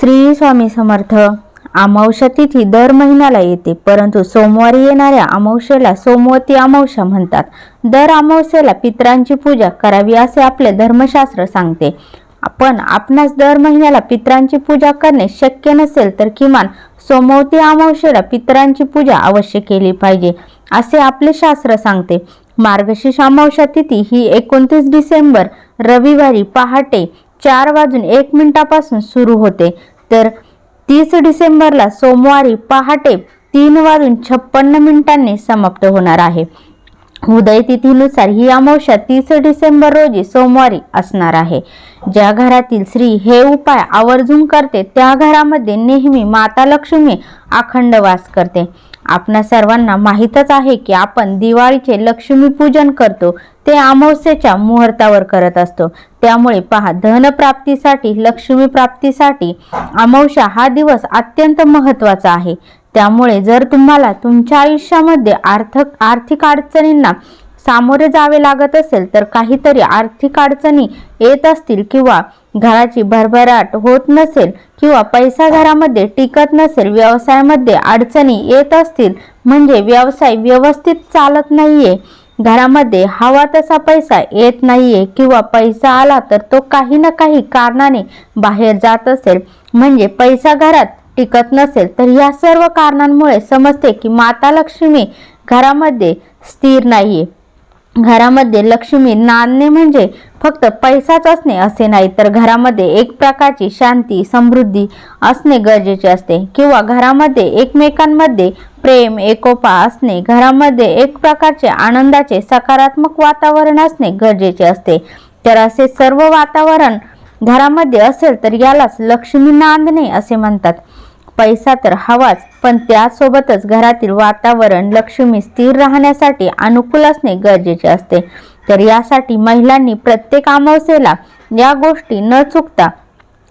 श्री स्वामी समर्थ. अमावस्या तिथी दर महिन्याला येते परंतु सोमवारी येणाऱ्या अमावस्येला सोमवती अमावस्या म्हणतात. दर अमावस्येला पितरांची पूजा करावी असे आपले धर्मशास्त्र सांगते. पण आपणास दर महिन्याला पितरांची पूजा करणे शक्य नसेल तर किमान सोमवती अमावस्येला पितरांची पूजा अवश्य केली पाहिजे असे आपले शास्त्र सांगते. मार्गशीर्ष अमावस्या तिथी ही एकोणतीस डिसेंबर रविवारी पहाटे चार वाजून एक मिनिटापासून सुरू होते. तर तीस डिसेंबरला सोमवारी पहाटे तीन वाजून छप्पन्न मिनिटांनी समाप्त होणार आहे. उदय तिथीनुसार ही अमावस्या तीस डिसेंबर रोजी सोमवारी असणार आहे. ज्या घरातील स्त्री हे उपाय आवर्जून करते त्या घरामध्ये नेहमी माता लक्ष्मी अखंड वास करते. आपणा सर्वांना माहीतच आहे की आपण दिवाळीचे लक्ष्मीपूजन करतो ते अमावस्येच्या मुहूर्तावर करत असतो. त्यामुळे पहा धनप्राप्तीसाठी लक्ष्मी प्राप्तीसाठी अमावस्या हा दिवस अत्यंत महत्त्वाचा आहे. त्यामुळे जर तुम्हाला तुमच्या आयुष्यामध्ये आर्थिक आर्थिक अडचणींना सामोरे जावे लागत असेल तर काहीतरी आर्थिक अडचणी येत असतील किंवा घराची भरभराट होत नसेल किंवा पैसा घरामध्ये टिकत नसेल व्यवसायामध्ये अडचणी येत असतील म्हणजे व्यवसाय व्यवस्थित चालत नाहीये. घरामध्ये हवा तसा पैसा येत नाहीये किंवा पैसा आला तर तो काही ना काही कारणाने बाहेर जात असेल म्हणजे पैसा घरात टिकत नसेल तर या सर्व कारणांमुळे समजते की माता लक्ष्मी घरामध्ये स्थिर नाहीये. घरामध्ये लक्ष्मी नांदणे म्हणजे फक्त पैसाच असणे असे नाही तर घरामध्ये एक प्रकारची शांती समृद्धी असणे गरजेचे असते. किंवा घरामध्ये एकमेकांमध्ये प्रेम एकोपा असणे घरामध्ये एक प्रकारचे आनंदाचे सकारात्मक वातावरण असणे गरजेचे असते. तर असे सर्व वातावरण घरामध्ये असेल तर यालाच लक्ष्मी नांदणे असे म्हणतात. पैसा तर हवाच पण त्यासोबतच घरातील वातावरण लक्ष्मी स्थिर राहण्यासाठी अनुकूल असणे गरजेचे असते. तर यासाठी महिलांनी प्रत्येक अमावस्येला या गोष्टी न चुकता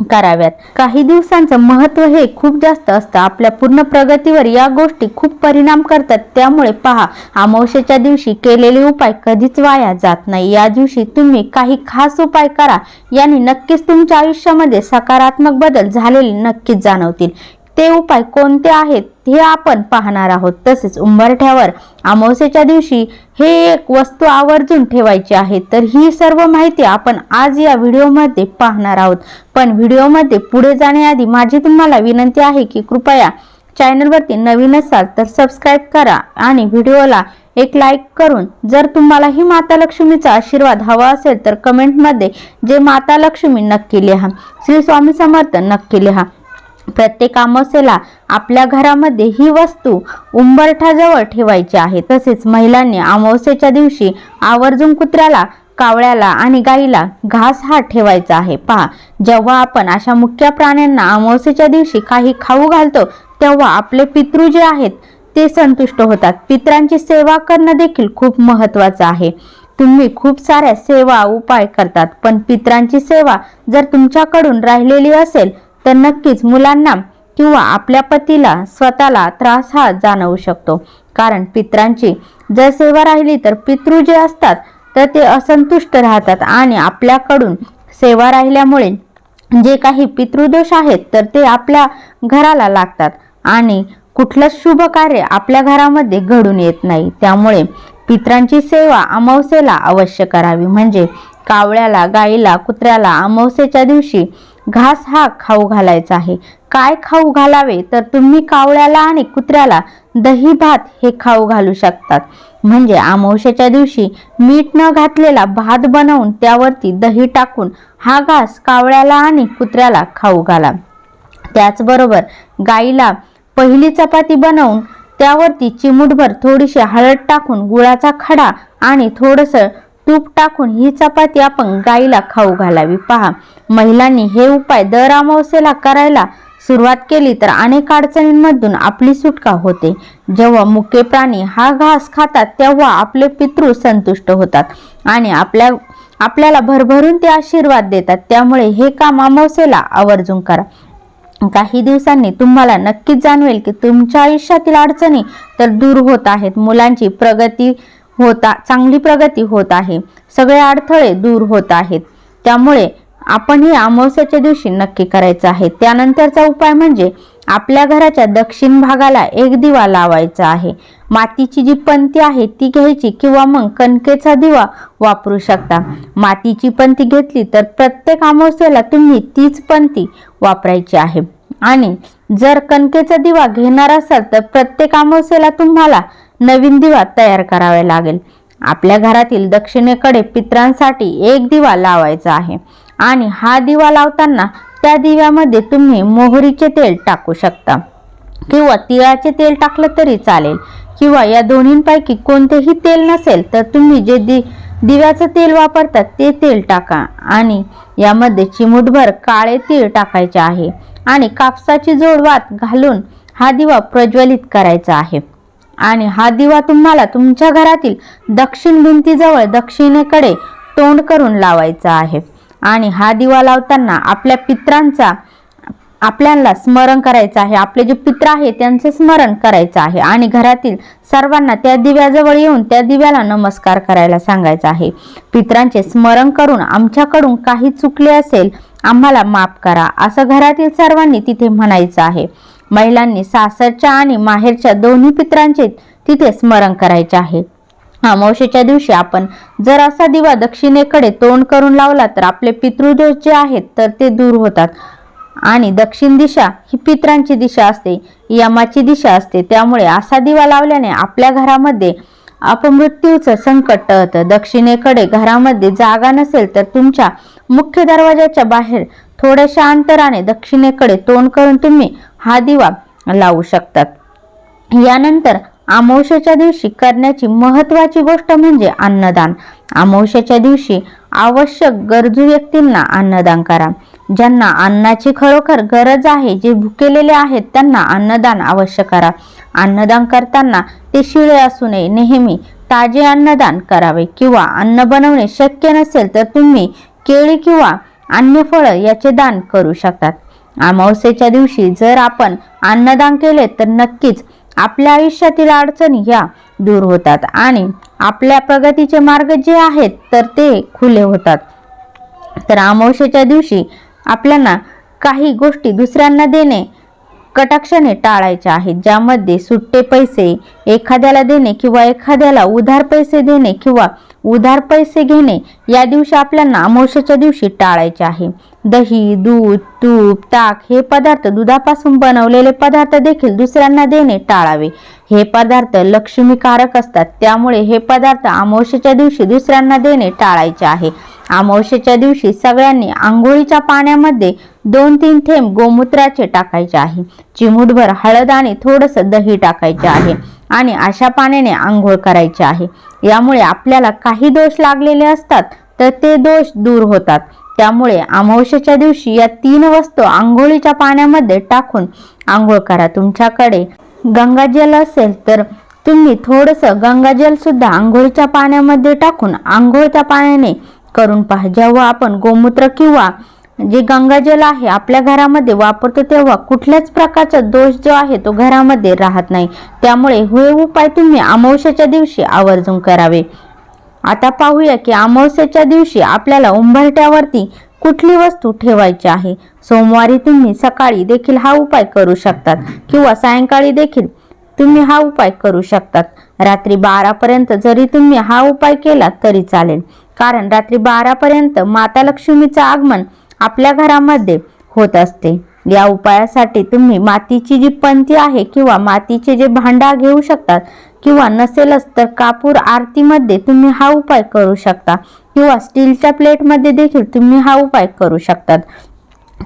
कराव्यात. काही दिवसांचं महत्त्व हे खूप जास्त असतं. आपल्या पूर्ण प्रगतीवर या गोष्टी खूप परिणाम करतात. त्यामुळे पहा अमावस्येच्या दिवशी केलेले उपाय कधीच वाया जात नाही. या दिवशी तुम्ही काही खास उपाय करा. याने नक्कीच तुमच्या आयुष्यामध्ये सकारात्मक बदल झालेले नक्कीच जाणवतील. ते उपाय कोणते आहेत हे आपण पाहणार आहोत. तसेच उंबरठ्यावर अमावस्येच्या दिवशी हे एक वस्तू आवर्जून ठेवायची आहे. तर ही सर्व माहिती आपण आज या व्हिडिओमध्ये पाहणार आहोत. पण व्हिडिओमध्ये पुढे जाण्याआधी माझी तुम्हाला विनंती आहे की कृपया चॅनलवरती नवीन असाल तर सबस्क्राईब करा आणि व्हिडिओला एक लाईक करून जर तुम्हाला ही माता लक्ष्मीचा आशीर्वाद हवा असेल तर कमेंटमध्ये जे माता लक्ष्मी नक्की लिहा. श्री स्वामी समर्थ नक्की लिहा. प्रत्येक अमावस्येला आपल्या घरामध्ये ही वस्तू उंबरठाजवळ ठेवायची आहे. तसेच महिलांनी अमावस्येच्या दिवशी आवर्जून कुत्र्याला कावळ्याला आणि गाईला घास हा ठेवायचा आहे. पहा जेव्हा आपण अशा मुख्य प्राण्यांना अमावस्येच्या दिवशी काही खाऊ घालतो तेव्हा आपले पितृ जे आहेत ते संतुष्ट होतात. पित्रांची सेवा करणं देखील खूप महत्वाचं आहे. तुम्ही खूप साऱ्या सेवा उपाय करतात पण पित्रांची सेवा जर तुमच्याकडून राहिलेली असेल तर नक्कीच मुलांना किंवा आपल्या पतीला स्वतःला त्रास हा जाणवू शकतो. कारण पित्रांची जर सेवा राहिली तर पितृ जे असतात तर ते असंतुष्ट राहतात आणि आपल्याकडून सेवा राहिल्यामुळे जे काही पितृदोष आहेत तर ते आपल्या घराला लागतात आणि कुठलंच शुभ कार्य आपल्या घरामध्ये घडून येत नाही. त्यामुळे पित्रांची सेवा अमावस्येला अवश्य करावी. म्हणजे कावळ्याला गाईला कुत्र्याला अमावस्येच्या दिवशी घास हा खाऊ घालायचा आहे. काय खाऊ घालावे? तर तुम्ही कावळ्याला आणि कुत्र्याला दही भात हे खाऊ घालू शकतात. म्हणजे अमावश्याच्या दिवशी मीठ न घातलेला भात बनवून त्यावरती दही टाकून हा घास कावळ्याला आणि कुत्र्याला खाऊ घाला. त्याचबरोबर गाईला पहिली चपाती बनवून त्यावरती चिमूटभर थोडीशी हळद टाकून गुळाचा खडा आणि थोडंसं तूप टाकून ही चपाती आपण गाईला खाऊ घालावी. पहा महिलांनी हे उपाय दर अमावस्येला करायला सुरुवात केली तर अनेक अडचणींमधून आपली सुटका होते. जेव्हा मुके प्राणी हा घास खातात तेव्हा आपले पितृ संतुष्ट होतात आणि आपल्या आपल्याला भरभरून ते आशीर्वाद देतात. त्यामुळे हे काम अमावस्येला आवर्जून करा. काही दिवसांनी तुम्हाला नक्कीच जाणवेल की तुमच्या आयुष्यातील अडचणी तर दूर होत आहेत. मुलांची प्रगती होता चांगली प्रगती होत आहे. सगळे अडथळे दूर होत आहेत. त्यामुळे आपण हे अमावस्याच्या दिवशी नक्की करायचं आहे. त्यानंतरचा उपाय म्हणजे आपल्या घराच्या दक्षिण भागाला एक दिवा लावायचा आहे. मातीची जी पंती आहे ती घ्यायची किंवा मग कणकेचा दिवा वापरू शकता. मातीची पंती घेतली तर प्रत्येक अमावस्याला तुम्ही तीच पंती वापरायची आहे. आणि जर कणकेचा दिवा घेणार असाल तर प्रत्येक अमावस्याला तुम्हाला नवीन दिवा तयार करावा लागेल. आपल्या घरातील दक्षिणेकडे पित्रांसाठी एक दिवा लावायचा आहे. आणि हा दिवा लावताना त्या दिव्यामध्ये तुम्ही मोहरीचे तेल टाकू शकता. किंवा तिळाचे तेल टाकलं तरी चालेल. किंवा या दोन्हींपैकी कोणतेही तेल नसेल तर तुम्ही जे दि दिव्याचं तेल वापरतात ते तेल टाका. आणि यामध्ये चिमूटभर काळे तीळ टाकायचे आहे. आणि कापसाची जोडवात घालून हा दिवा प्रज्वलित करायचा आहे. आणि हा दिवा तुम्हाला तुमच्या घरातील दक्षिण भिंतीजवळ दक्षिणेकडे तोंड करून लावायचा आहे. आणि हा दिवा लावताना आपल्या पित्रांचा आपल्याला स्मरण करायचं आहे. आपले जे पित्र आहे त्यांचे स्मरण करायचं आहे. आणि घरातील सर्वांना त्या दिव्याजवळ येऊन त्या दिव्याला नमस्कार करायला सांगायचं आहे. पित्रांचे स्मरण करून आमच्याकडून काही चुकले असेल आम्हाला माफ करा. असं घरातील सर्वांनी तिथे म्हणायचं आहे. महिलांनी सासरच्या आणि माहेरच्या दोन्ही पित्रांचे तिथे स्मरण करायचे आहे. अमावशेच्या दिवशी आपण जर असा दिवा दक्षिणेकडे तोंड करून लावला तर आपले पितृदोष जे आहेत तर ते दूर होतात. आणि दक्षिण दिशा ही पित्रांची दिशा असते यमाची दिशा असते. त्यामुळे असा दिवा लावल्याने आपल्या घरामध्ये अपमृत्यूचं संकट टळतं. दक्षिणेकडे घरामध्ये जागा नसेल तर तुमच्या मुख्य दरवाजाच्या बाहेर थोड्याशा अंतराने दक्षिणेकडे तोंड करून तुम्ही हा दिवा लावू शकतात. यानंतर अमावश्याच्या दिवशी करण्याची महत्वाची गोष्ट म्हणजे अन्नदान. अमावश्याच्या दिवशी आवश्यक गरजू व्यक्तींना अन्नदान करा. ज्यांना अन्नाची खरोखर गरज आहे जे भुकेलेले आहेत त्यांना अन्नदान अवश्य करा. अन्नदान करताना ते शिळे असू नये नेहमी ताजे अन्नदान करावे किंवा अन्न बनवणे शक्य नसेल तर तुम्ही केळी किंवा अन्य फळं याचे दान करू शकतात. अमावस्येच्या दिवशी जर आपण अन्नदान केले तर नक्कीच आपल्या आयुष्यातील अडचणी ह्या दूर होतात आणि आपल्या प्रगतीचे मार्ग जे आहेत तर ते खुले होतात. तर अमावस्येच्या दिवशी आपल्याला काही गोष्टी दुसऱ्यांना देणे कटाक्षाने टाळायचे आहेत ज्यामध्ये सुट्टे पैसे एखाद्याला देणे किंवा एखाद्याला उधार पैसे देणे किंवा उधार पैसे घेणे या दिवशी आपल्याला अमावश्याच्या दिवशी टाळायचे आहे. दही दूध तूप ताक हे पदार्थ दुधापासून बनवलेले पदार्थ देखील दुसऱ्यांना देणे टाळावे. हे पदार्थ लक्ष्मीकारक असतात त्यामुळे हे पदार्थ अमावश्याच्या दिवशी दुसऱ्यांना देणे टाळायचे आहे. अमावस्येच्या दिवशी सगळ्यांनी आंघोळीच्या पाण्यामध्ये दोन तीन थेंब गोमूत्राचे टाकायचे आहे. चिमूटभर हळद आणि थोडस दही टाकायचे आहे आणि अशा पाण्याने आंघोळ करायचे आहे. यामुळे आपल्याला काही दोष लागलेले असतात तर ते दोष दूर होतात. त्यामुळे अमावस्येच्या दिवशी या तीन वस्तू आंघोळीच्या पाण्यामध्ये टाकून आंघोळ करा. तुमच्याकडे गंगाजल असेल तर तुम्ही थोडंसं गंगाजल सुद्धा आंघोळीच्या पाण्यामध्ये टाकून आंघोळच्या पाण्याने करून पहा. जेव्हा आपण गोमूत्र किंवा जे गंगाजल आहे आपल्या घरामध्ये वापरतो तेव्हा कुठल्याच प्रकारचा दोष जो आहे तो घरामध्ये राहत नाही. त्यामुळे हे उपाय तुम्ही अमावस्याच्या दिवशी आवर्जून करावे. आता पाहूया की अमावस्याच्या दिवशी आपल्याला उंबरट्यावरती कुठली वस्तू ठेवायची आहे? सोमवारी तुम्ही सकाळी देखील हा उपाय करू शकतात किंवा सायंकाळी देखील तुम्ही हा उपाय करू शकतात. रात्री बारापर्यंत जरी तुम्ही हा उपाय केला तरी चालेल. कारण रात्री बारापर्यंत माता लक्ष्मीचं आगमन आपल्या घरामध्ये होत असते. या उपायासाठी तुम्ही मातीची जी पंथी आहे किंवा मातीचे जे भांडा घेऊ शकतात किंवा नसेलच तर कापूर आरतीमध्ये तुम्ही हा उपाय करू शकता किंवा स्टीलच्या प्लेटमध्ये देखील तुम्ही हा उपाय करू शकतात.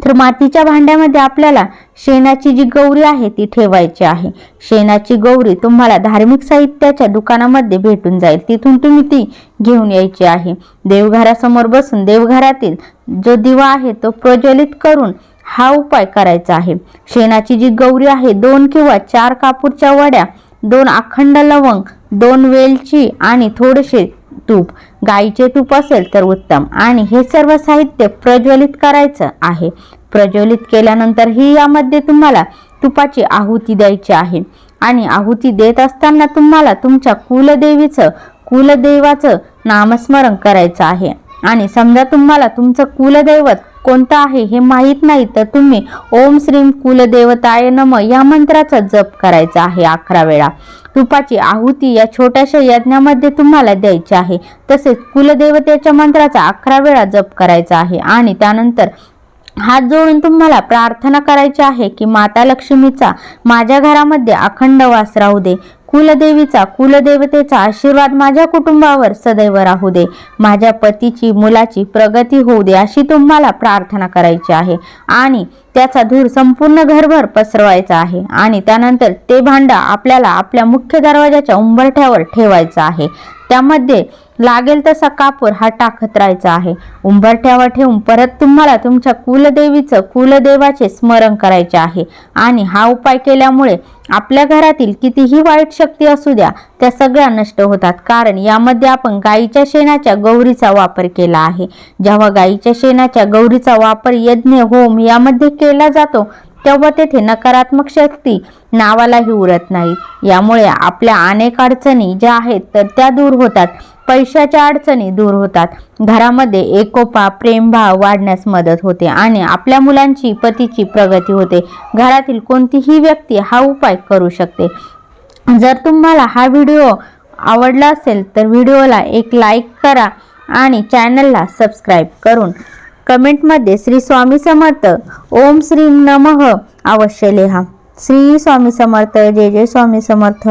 तर मातीच्या भांड्यामध्ये आपल्याला शेणाची जी गौरी आहे ती ठेवायची आहे. शेणाची गौरी तुम्हाला धार्मिक साहित्याच्या दुकानामध्ये भेटून जाईल. तिथून तुम्ही ती घेऊन यायची आहे. देवघरासमोर बसून देवघरातील जो दिवा आहे तो प्रज्वलित करून हा उपाय करायचा आहे. शेणाची जी गौरी आहे दोन किंवा चार कापूरच्या वड्या दोन अखंड लवंग दोन वेलची आणि थोडेसे तूप. गाईचे तूप असेल तर उत्तम. आणि हे सर्व साहित्य प्रज्वलित करायचं आहे. प्रज्वलित केल्यानंतर ही यामध्ये तुम्हाला तुपाची आहुती द्यायची आहे. आणि आहुती देत असताना तुम्हाला तुमच्या कुलदेवीचं कुलदैवाचं नामस्मरण करायचं आहे. आणि समजा तुम्हाला तुमचं कुलदैवत कोणता आहे हे माहीत नाही तर तुम्ही ओम श्रीम कुलदेवताय नम या मंत्राचा जप करायचा आहे अकरा वेळा. तुपाची आहुती या छोट्याशा यज्ञामध्ये तुम्हाला द्यायची आहे. तसेच कुलदेवतेच्या मंत्राचा अकरा वेळा जप करायचा आहे आणि त्यानंतर हात जोडून तुम्हाला प्रार्थना करायची आहे की माता लक्ष्मीचा माझ्या घरामध्ये अखंड वास राहू दे. कुलदेवीचा कुलदेवतेचा आशीर्वाद माझ्या कुटुंबावर सदैव राहू दे. माझ्या पतीची मुलाची प्रगती होऊ दे अशी तुम्हाला प्रार्थना करायची आहे. आणि त्याचा धूर संपूर्ण घरभर पसरवायचा आहे. आणि त्यानंतर ते भांडा आपल्याला आपल्या मुख्य दरवाजाच्या उंबरठ्यावर ठेवायचं आहे. त्यामध्ये लागेल तसा कापूर हा टाकत राहायचा आहे. उंबरठ्यावर ठेवून परत तुम्हाला तुमच्या कुलदेवीचं कुलदेवाचे स्मरण करायचे आहे. आणि हा उपाय केल्यामुळे आपल्या घरातील कितीही वाईट शक्ती असू द्या त्या सगळ्या नष्ट होतात. कारण यामध्ये आपण गाईच्या शेणाच्या गौरीचा वापर केला आहे. जेव्हा गाईच्या शेणाच्या गौरीचा वापर यज्ञ होम यामध्ये केला जातो तेव्हा तेथे नकारात्मक शक्ती नावालाही उरत नाही. यामुळे आपल्या अनेक अडचणी ज्या आहेत तर त्या दूर होतात. पैशाच्या अडचणी दूर होतात. घरामध्ये एकोपा प्रेमभाव वाढण्यास मदत होते आणि आपल्या मुलांची पतीची प्रगती होते. घरातील कोणतीही व्यक्ती हा उपाय करू शकते. जर तुम्हाला हा व्हिडिओ आवडला असेल तर व्हिडिओला एक लाईक करा आणि चॅनलला सबस्क्राईब करून कमेंटमध्ये श्री स्वामी समर्थ. ओम श्री नमः. अवश्य लिहा. श्री स्वामी समर्थ. जय जय स्वामी समर्थ.